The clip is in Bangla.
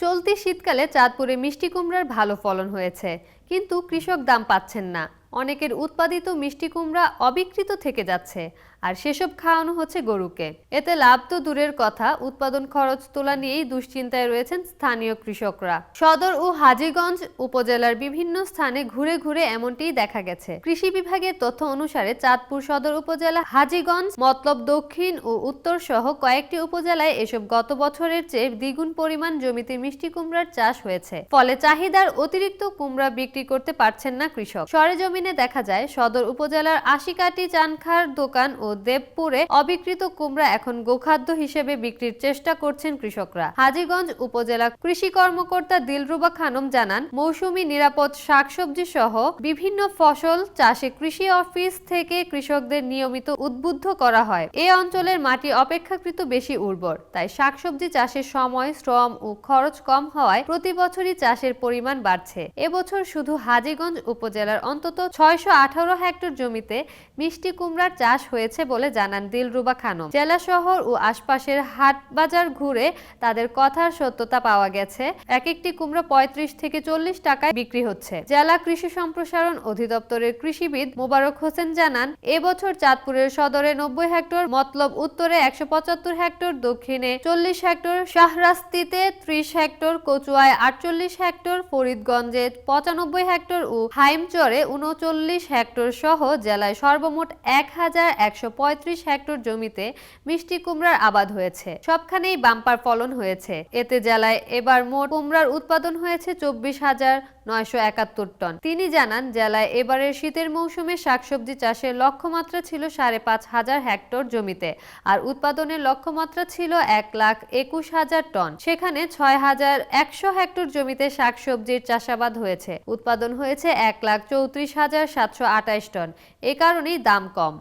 চলতি শীতকালে চাঁদপুরে মিষ্টি কুমড়ার ভালো ফলন হয়েছে কিন্তু কৃষক দাম পাচ্ছেন না। অনেকের উৎপাদিত মিষ্টি কুমড়া অবিকৃত থেকে যাচ্ছে, আর সেসব খাওয়ানো হচ্ছে গরুকে। এতে লাভ তো দূরের কথা, উৎপাদন খরচ তোলা নিয়েই দুশ্চিন্তায় রয়েছেন স্থানীয় কৃষকরা। সদর ও হাজীগঞ্জ উপজেলার বিভিন্ন স্থানে ঘুরে ঘুরে এমনটিই দেখা গেছে। কৃষি বিভাগের তথ্য অনুসারে চাঁদপুর সদর উপজেলা, হাজিগঞ্জ, মতলব দক্ষিণ ও উত্তর সহ কয়েকটি উপজেলায় এসব গত বছরের চেয়ে দ্বিগুণ পরিমাণ জমিতে মিষ্টি কুমড়ার চাষ হয়েছে। ফলে চাহিদার অতিরিক্ত কুমড়া বিক্রি করতে পারছেন না কৃষক। সরেজমিনে দেখা যায়, সদর উপজেলার আশিকাটি চানখার দোকান ও দেবপুরে অবিকৃত কুমড়া এখন গোখাদ্য হিসেবে বিক্রির চেষ্টা করছেন কৃষকরা। হাজীগঞ্জ উপজেলা কৃষি কর্মকর্তা দিলরুবা খানম জানান, মৌসুমী নিরাপদ শাকসবজি সহ বিভিন্ন ফসল চাষে কৃষি অফিস থেকে কৃষকদের নিয়মিত উদ্বুদ্ধ করা হয়। এ অঞ্চলের মাটি অপেক্ষাকৃত বেশি উর্বর, তাই শাকসবজি চাষের সময় শ্রম ও খরচ কম হওয়ায় প্রতি বছরই চাষের পরিমাণ বাড়ছে। এবছর শুধু হাজীগঞ্জ উপজেলার অন্তত ছয়শো আঠারো হেক্টর জমিতে মিষ্টি কুমড়ার চাষ হয়েছে বলে জানান দিলরুবা খানম। জেলা শহর ও আশপাশের হাট বাজার ঘুরে তাদের কথার সত্যতা পাওয়া গেছে। এক একটি কুমড়া পঁয়ত্রিশ থেকে চল্লিশ টাকায় বিক্রি হচ্ছে। জেলা কৃষি সম্প্রসারণ অধিদপ্তরের কৃষিবিদ মোবারক হোসেন জানান, এবছর চাঁদপুরের সদরে নব্বই হেক্টর, মতলব উত্তরে একশো পঁচাত্তর হেক্টর, দক্ষিণে চল্লিশ হেক্টর, শাহরাস্তিতে ত্রিশ হেক্টর, কচুয়ায় আটচল্লিশ হেক্টর, ফরিদগঞ্জে পঁচানব্বই হেক্টর ও হাইমচরে উনচল্লিশ হেক্টর সহ জেলায় সর্বমোট এক হাজার একশো পঁয়ত্রিশ হেক্টর জমিতে মিষ্টি কুমড়ার আবাদ হয়েছে। সবখানেই বাম্পার ফলন হয়েছে। এতে জেলায় এবার মোট কুমড়ার উৎপাদন হয়েছে চব্বিশ হাজার নয়শো একাত্তর টন। তিনি জানান, জেলায় এবারের শীতের মৌসুমে শাকসবজি চাষের লক্ষ্যমাত্রা ছিল সাড়ে পাঁচ হাজার হেক্টর জমিতে আর উৎপাদনের লক্ষ্যমাত্রা ছিল এক লাখ একুশ হাজার টন। সেখানে ছয় হাজার একশো হেক্টর জমিতে শাকসবজির চাষাবাদ হয়েছে। উৎপাদন হয়েছে এক লাখ চৌত্রিশ হাজার সাতশো আটাইশ টন। এ কারণেই দাম কম।